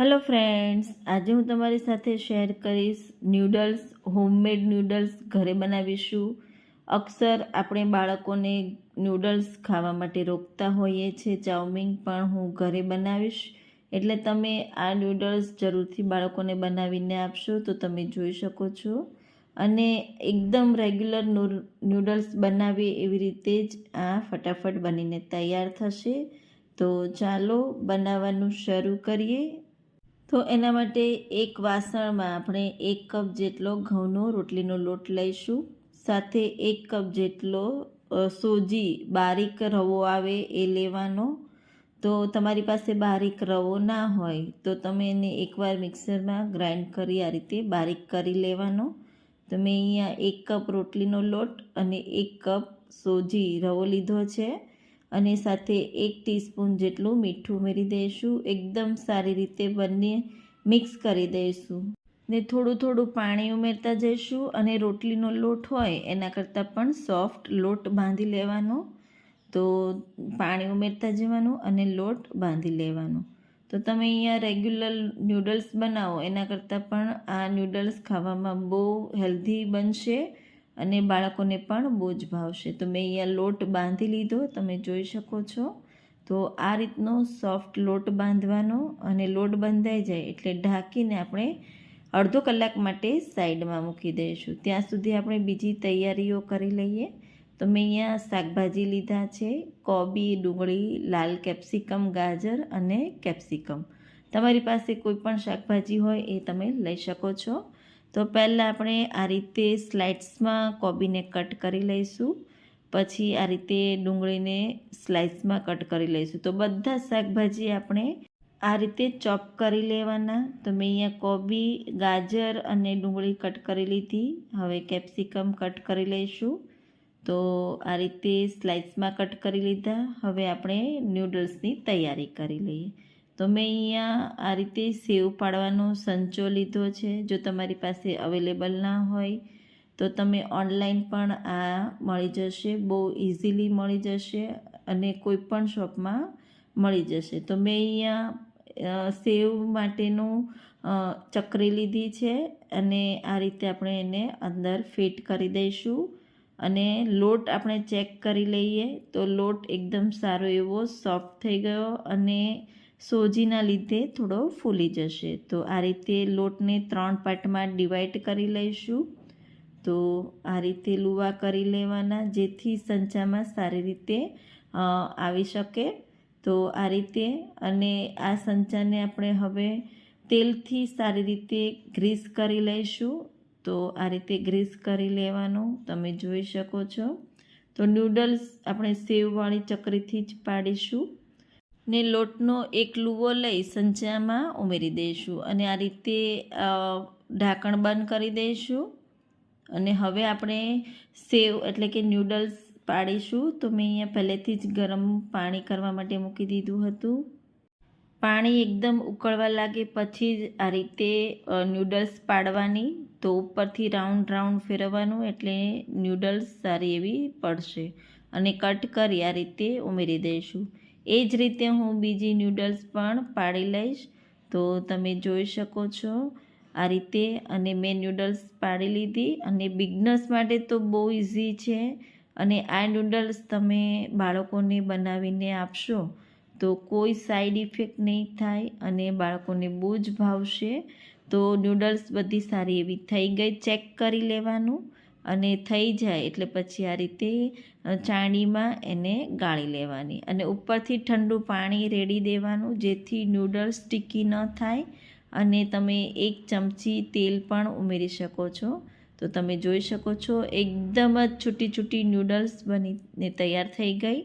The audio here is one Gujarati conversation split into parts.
હેલો ફ્રેન્ડ્સ આજે હું તમારી સાથે શેર કરીશ ન્યૂડલ્સ હોમમેડ ન્યૂડલ્સ ઘરે બનાવીશું. અક્સર આપણે બાળકોને ન્યૂડલ્સ ખાવા માટે રોકતા હોઈએ છીએ. ચાઉમીન પણ હું ઘરે બનાવીશ. એટલે તમે આ નૂડલ્સ જરૂરથી બાળકોને બનાવીને આપશો તો તમે જોઈ શકો છો. અને એકદમ રેગ્યુલર ન્યૂડલ્સ બનાવીએ એવી રીતે જ આ ફટાફટ બનીને તૈયાર થશે. તો ચાલો બનાવવાનું શરૂ કરીએ. તો એના માટે એક વાસણમાં આપણે એક કપ જેટલો ઘઉંનો રોટલીનો લોટ લઈશું. સાથે એક કપ જેટલો સોજી બારીક રવો આવે એ લેવાનો. તો તમારી પાસે બારીક રવો ના હોય તો તમે એને એકવાર મિક્સરમાં ગ્રાઇન્ડ કરી આ રીતે બારીક કરી લેવાનો. તો મેં અહીંયા એક કપ રોટલીનો લોટ અને એક કપ સોજી રવો લીધો છે. અને સાથે એક ટીસ્પૂન જેટલું મીઠું ઉમેરી દઈશું. એકદમ સારી રીતે બંને મિક્સ કરી દઈશું. ને થોડું થોડું પાણી ઉમેરતા જઈશું અને રોટલીનો લોટ હોય એના કરતાં પણ સોફ્ટ લોટ બાંધી લેવાનો. તો પાણી ઉમેરતા જવાનું અને લોટ બાંધી લેવાનો. તો તમે અહીંયા રેગ્યુલર નૂડલ્સ બનાવો એના કરતાં પણ આ નૂડલ્સ ખાવામાં બહુ હેલ્ધી બનશે. અને બાળકોને પણ બહુ જ ભાવશે. તો મેં અહીંયા લોટ બાંધી લીધો, તમે જોઈ શકો છો. તો આ રીતનો સોફ્ટ લોટ બાંધવાનો અને લોટ બંધાઈ જાય એટલે ઢાંકીને આપણે અડધો કલાક માટે સાઈડમાં મૂકી દઈશું. ત્યાં સુધી આપણે બીજી તૈયારીઓ કરી લઈએ. તો મેં અહીંયા શાકભાજી લીધા છે, કોબી, ડુંગળી, લાલ કેપ્સિકમ, ગાજર અને કેપ્સિકમ. તમારી પાસે કોઈ પણ શાકભાજી હોય એ તમે લઈ શકો છો. તો પહેલાં આપણે આ રીતે સ્લાઇડ્સમાં કોબીને કટ કરી લઈશું. પછી આ રીતે ડુંગળીને સ્લાઇસમાં કટ કરી લઈશું. તો બધા શાકભાજી આપણે આ રીતે ચોપ કરી લેવાના. તો મેં અહીંયા કોબી, ગાજર અને ડુંગળી કટ કરી લીધી. હવે કેપ્સિકમ કટ કરી લઈશું. તો આ રીતે સ્લાઇસમાં કટ કરી લીધા. હવે આપણે નૂડલ્સની તૈયારી કરી લઈએ. તો મેં અહીંયા આ રીતે સેવ પાડવાનો સંચો લીધો છે. જો તમારી પાસે અવેલેબલ ના હોય, તો તમે ઓનલાઈન પણ આ મળી જશે, બહુ ઇઝીલી મળી જશે અને કોઈ પણ શોપમાં મળી જશે. તો મેં અહીંયા સેવ માટેનું ચકરી લીધી છે અને આ રીતે આપણે એને અંદર ફિટ કરી દઈશું. અને લોટ આપણે ચેક કરી લઈએ તો લોટ એકદમ સારો એવો સોફ્ટ થઈ ગયો અને સોજીના લીધે થોડો ફૂલી જશે. તો આ રીતે લોટને ત્રણ પાર્ટમાં ડિવાઈડ કરી લઈશું. તો આ રીતે લુવા કરી લેવાના, જેથી સંચામાં સારી રીતે આવી શકે. તો આ રીતે, અને આ સંચાને આપણે હવે તેલથી સારી રીતે ગ્રીસ કરી લઈશું. તો આ રીતે ગ્રીસ કરી લેવાનું, તમે જોઈ શકો છો. તો નૂડલ્સ આપણે સેવવાળી ચકરીથી જ પાડીશું. ને લોટનો એક લુવો લઈ સંચામાં ઉમેરી દઈશું અને આ રીતે ઢાંકણ બંધ કરી દઈશું. અને હવે આપણે સેવ એટલે કે નૂડલ્સ પાડીશું તો મેં અહીંયા પહેલેથી જ ગરમ પાણી કરવા માટે મૂકી દીધું હતું. પાણી એકદમ ઉકળવા લાગે પછી જ આ રીતે નૂડલ્સ પાડવાની તો ઉપરથી રાઉન્ડ રાઉન્ડ ફેરવવાનું એટલે નૂડલ્સ સારી એવી પડશે. અને કટ કરી આ રીતે ઉમેરી દઈશું. એ જ રીતે હું બીજી નૂડલ્સ પણ પાડી લઈશ. તો તમે જોઈ શકો છો આ રીતે અને મેં નૂડલ્સ પાડી લીધી અને બિગનર્સ માટે તો બહુ ઇઝી છે. અને આ નૂડલ્સ તમે બાળકોને બનાવીને આપશો તો કોઈ સાઈડ ઇફેક્ટ નહીં થાય અને બાળકોને બહુ જ ભાવશે. તો નૂડલ્સ બધી સારી એવી થઈ ગઈ. ચેક કરી લેવાનું. અને થઈ જાય એટલે પછી આ રીતે ચાણીમાં એને ગાળી લેવાની અને ઉપરથી ઠંડુ પાણી રેડી દેવાનું જેથી નૂડલ્સ સ્ટીકી ન થાય અને તમે એક ચમચી તેલ પણ ઉમેરી શકો છો. તો તમે જોઈ શકો છો એકદમ જ છૂટી છૂટી નૂડલ્સ બનીને તૈયાર થઈ ગઈ.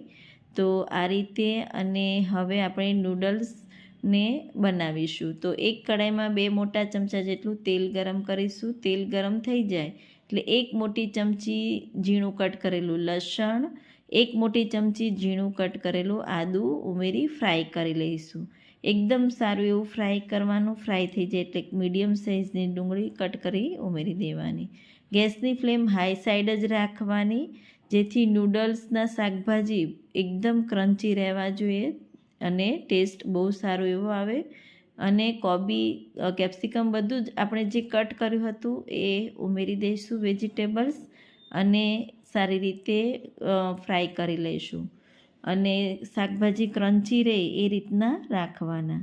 તો આ રીતે અને હવે આપણે નૂડલ્સને બનાવીશું. તો એક કડાઈમાં બે મોટા ચમચા જેટલું તેલ ગરમ કરીશું. તેલ ગરમ થઈ જાય એટલે એક મોટી ચમચી ઝીણું કટ કરેલું લસણ, એક મોટી ચમચી ઝીણું કટ કરેલું આદું ઉમેરી ફ્રાય કરી લઈશું. એકદમ સારું એવું ફ્રાય કરવાનું, ફ્રાય થઈ જાય એટલે મીડિયમ સાઇઝની ડુંગળી કટ કરી ઉમેરી દેવાની. ગેસની ફ્લેમ હાઈ સાઈડ જ રાખવાની, જેથી નૂડલ્સના શાકભાજી એકદમ ક્રન્ચી રહેવા જોઈએ અને ટેસ્ટ બહુ સારો એવો આવે. અને કોબી કેપ્સિકમ બધું જ આપણે જે કટ કર્યું હતું એ ઉમેરી દઈશું વેજીટેબલ્સ અને સારી રીતે ફ્રાય કરી લઈશું. અને શાકભાજી ક્રન્ચી રહે એ રીતના રાખવાના.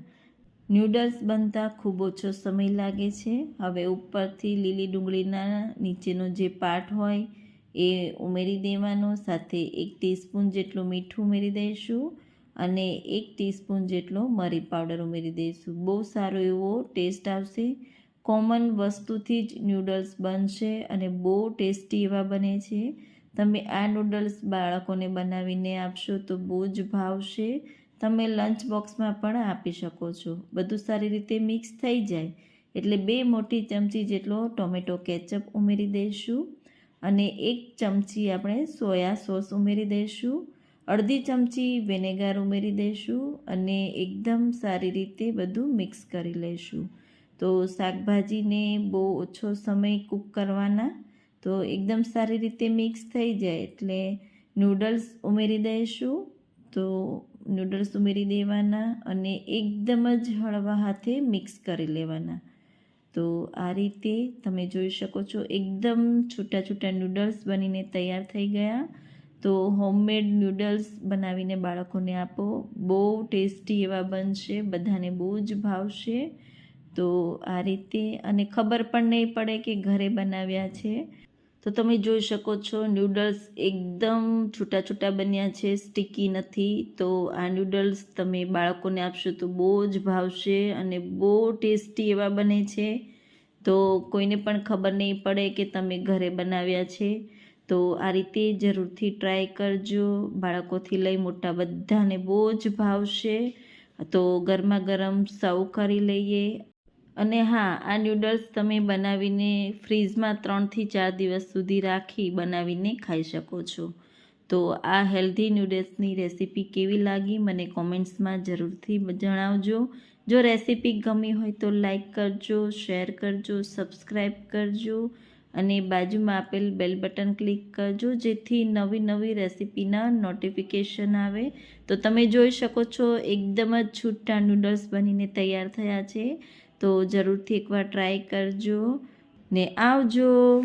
ન્યૂડલ્સ બનતા ખૂબ ઓછો સમય લાગે છે. હવે ઉપરથી લીલી ડુંગળીના નીચેનો જે પાર્ટ હોય એ ઉમેરી દેવાનો. સાથે એક ટીસ્પૂન જેટલું મીઠું ઉમેરી દઈશું. અને એક ટીસ્પૂન જેટલો મરી પાવડર ઉમેરી દઈશું. બહુ સારો એવો ટેસ્ટ આવશે. કોમન વસ્તુથી જ નૂડલ્સ બનશે અને બહુ ટેસ્ટી એવા બને છે. તમે આ નૂડલ્સ બાળકોને બનાવીને આપશો તો બહુ જ ભાવશે. તમે લંચ બોક્સમાં પણ આપી શકો છો. બધું સારી રીતે મિક્સ થઈ જાય. એટલે બે મોટી ચમચી જેટલો ટોમેટો કેચઅપ ઉમેરી દઈશું અને એક ચમચી આપણે સોયા સોસ ઉમેરી દઈશું. અડધી ચમચી વિનેગર ઉમેરી દઈશું અને એકદમ સારી રીતે બધું મિક્સ કરી લઈશું. તો શાકભાજીને બહુ ઓછો સમય કૂક કરવાના. તો એકદમ સારી રીતે મિક્સ થઈ જાય એટલે નૂડલ્સ ઉમેરી દઈશું. તો નૂડલ્સ ઉમેરી દેવાના અને એકદમ જ હળવા હાથે મિક્સ કરી લેવાના. તો આ રીતે તમે જોઈ શકો છો એકદમ છૂટા છૂટા નૂડલ્સ બનીને તૈયાર થઈ ગયા. તો હોમમેડ નૂડલ્સ બનાવીને બાળકોને આપો. બહુ ટેસ્ટી એવા બનશે, બધાને બહુ જ ભાવશે. તો આ રીતે, અને ખબર પણ નહીં પડે કે ઘરે બનાવ્યા છે. તો તમે જોઈ શકો છો નૂડલ્સ એકદમ છૂટા છૂટા બન્યા છે સ્ટીકી નથી. તો આ નૂડલ્સ તમે બાળકોને આપશો તો બહુ જ ભાવશે અને બહુ ટેસ્ટી એવા બને છે. તો કોઈને પણ ખબર નહીં પડે કે તમે ઘરે બનાવ્યા છે. તો આ રીતે જરૂરથી ટ્રાય કરજો. બાળકોથી લઈ મોટા બધાને બહુ જ ભાવશે. તો ગરમા ગરમ સર્વ કરી લઈએ. અને હા, આ નૂડલ્સ તમે બનાવીને ફ્રીજમાં ત્રણથી ચાર દિવસ સુધી રાખી બનાવીને ખાઈ શકો છો. તો આ હેલ્ધી નૂડલ્સની રેસીપી કેવી લાગી મને કોમેન્ટ્સમાં જરૂરથી જણાવજો. જો રેસીપી ગમી હોય તો લાઈક કરજો શેર કરજો સબસ્ક્રાઈબ કરજો. અને બાજુમાં આપેલ બેલ બટન ક્લિક કરજો, જેથી નવી નવી રેસીપીના નોટિફિકેશન આવે. તો તમે જોઈ શકો છો, એકદમ જ છૂટા નૂડલ્સ બનીને તૈયાર થયા છે. તો જરૂરથી એકવાર ટ્રાય કરજો ને આવજો.